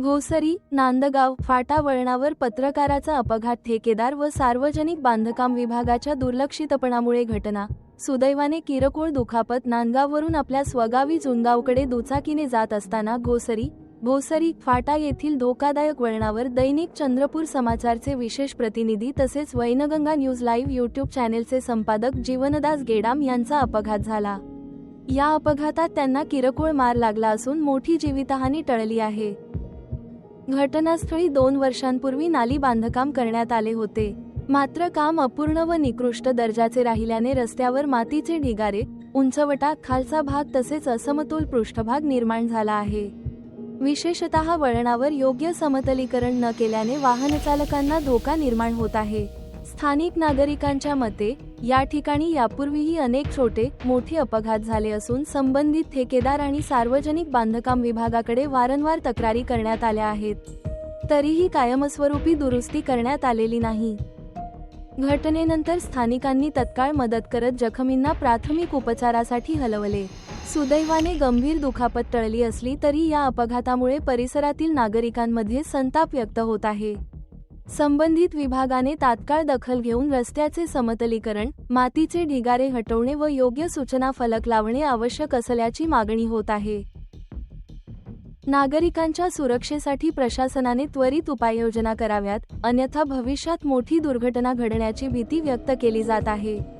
घोसरी नांदगाव फाटा वळणावर पत्रकाराचा अपघात ठेकेदार व सार्वजनिक बांधकाम विभागाच्या दुर्लक्षितपणामुळे घटना. सुदैवाने किरकोळ दुखापत नांदगाववरून आपल्या स्वगावी जुनगावकडे दुचाकीने जात असताना घोसरी भोसरी फाटा येथील धोकादायक वळणावर दैनिक चंद्रपूर समाचारचे विशेष प्रतिनिधी तसेच वैनगंगा न्यूज लाईव्ह यूट्यूब चॅनेलचे संपादक जीवनदास गेडाम यांचा अपघात झाला. या अपघातात त्यांना किरकोळ मार लागला असून मोठी जीवितहानी टळली आहे. घटनास्थळी दोन वर्षांपूर्वी नाली बांधकाम करण्यात आले होते. मात्र काम अपूर्ण व निकृष्ट दर्जाचे राहिल्याने रस्त्यावर मातीचे ढिगारे उंचवटा खालचा भाग तसेच असमतोल पृष्ठभाग निर्माण झाला आहे. विशेषतः वळणावर योग्य समतलीकरण न केल्याने वाहनचालकांना धोका निर्माण होत आहे. स्थानिक नागरिकांच्या मते या ठिकाणी यापूर्वीही अनेक छोटे मोठे अपघात झाले असून संबंधित ठेकेदार आणि सार्वजनिक बांधकाम विभागाकडे वारंवार तक्रारी करण्यात आल्या आहेत. तरीही कायमस्वरूपी दुरुस्ती करण्यात आलेली नाही. घटनेनंतर स्थानिकांनी तत्काळ मदत करत जखमींना प्राथमिक उपचारासाठी हलवले. सुदैवाने गंभीर दुखापत टळली असली तरी या अपघातामुळे परिसरातील नागरिकांमध्ये संताप व्यक्त होत आहे. संबंधित विभागाने तात्काळ दखल घेऊन रस्त्याचे समतलीकरण मातीचे ढिगारे हटवणे व योग्य सूचना फलक लावणे आवश्यक असल्याची मागणी होत आहे. नागरिकांच्या सुरक्षेसाठी प्रशासनाने त्वरित उपाययोजना कराव्यात अन्यथा भविष्यात मोठी दुर्घटना घडण्याची भीती व्यक्त केली जात आहे.